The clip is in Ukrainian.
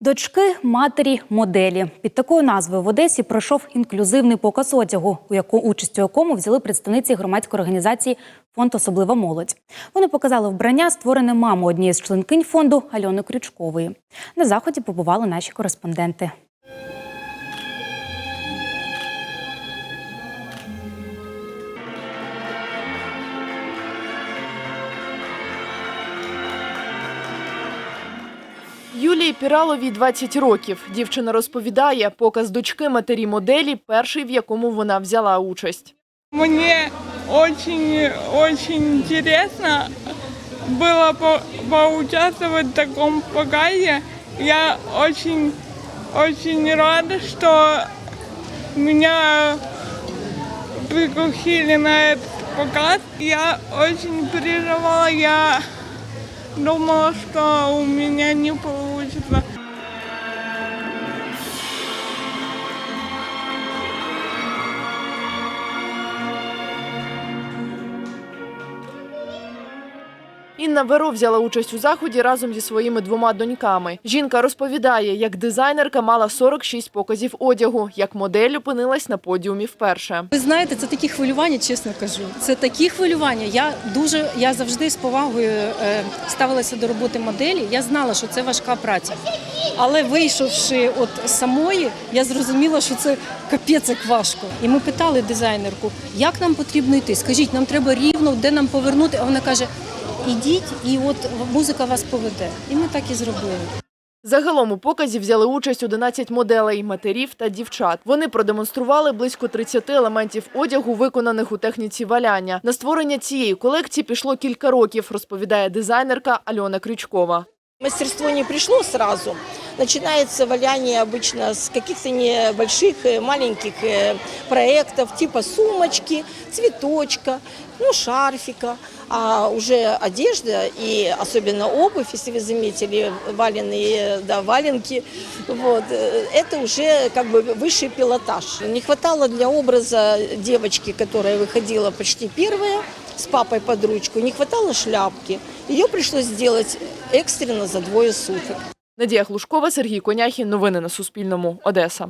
Дочки матері моделі під такою назвою в Одесі пройшов інклюзивний показ одягу, у яку участь у якому взяли представниці громадської організації Фонд Особлива молодь. Вони показали вбрання, створене мамою однієї з членкинь фонду Альони Крючкової. На заході побували наші кореспонденти. Юлії Піраловій 20 років. Дівчина розповідає, показ дочки матері моделі перший, в якому вона взяла участь. Мне очень-очень интересно было по- поучаствовать в таком показе. Я очень, очень рада, что меня пригласили на этот показ. Я очень переживала, я думала, что у меня не получится. Інна Веро взяла участь у заході разом зі своїми двома доньками. Жінка розповідає, як дизайнерка мала 46 показів одягу, як модель опинилась на подіумі вперше. Ви знаєте, це такі хвилювання, чесно кажу. Це такі хвилювання. Я дуже я завжди з повагою е, ставилася до роботи моделі. Я знала, що це важка праця. Але вийшовши от самої, я зрозуміла, що це капець як важко. І ми питали дизайнерку, як нам потрібно йти. Скажіть, нам треба рівно, де нам повернути. А вона каже: ідіть, і от музика вас поведе. І ми так і зробили. Загалом у показі взяли участь 11 моделей, матерів та дівчат. Вони продемонстрували близько 30 елементів одягу, виконаних у техніці валяння. На створення цієї колекції пішло кілька років, розповідає дизайнерка Альона Крючкова. Мастерство не пришло сразу. Начинается валяние обычно с каких-то небольших, э, маленьких э, проектов, типа сумочки, цветочка, ну, шарфика. А уже одежда и особенно обувь, если вы заметили, валеные, да, валенки, вот, э, это уже как бы высший пилотаж. Не хватало для образа девочки, которая выходила почти первая, с папой под ручку, не хватало шляпки. Ее пришлось сделать экстренно за двое суток. Надія Глушкова, Сергій Коняхін. Новини на Суспільному. Одеса.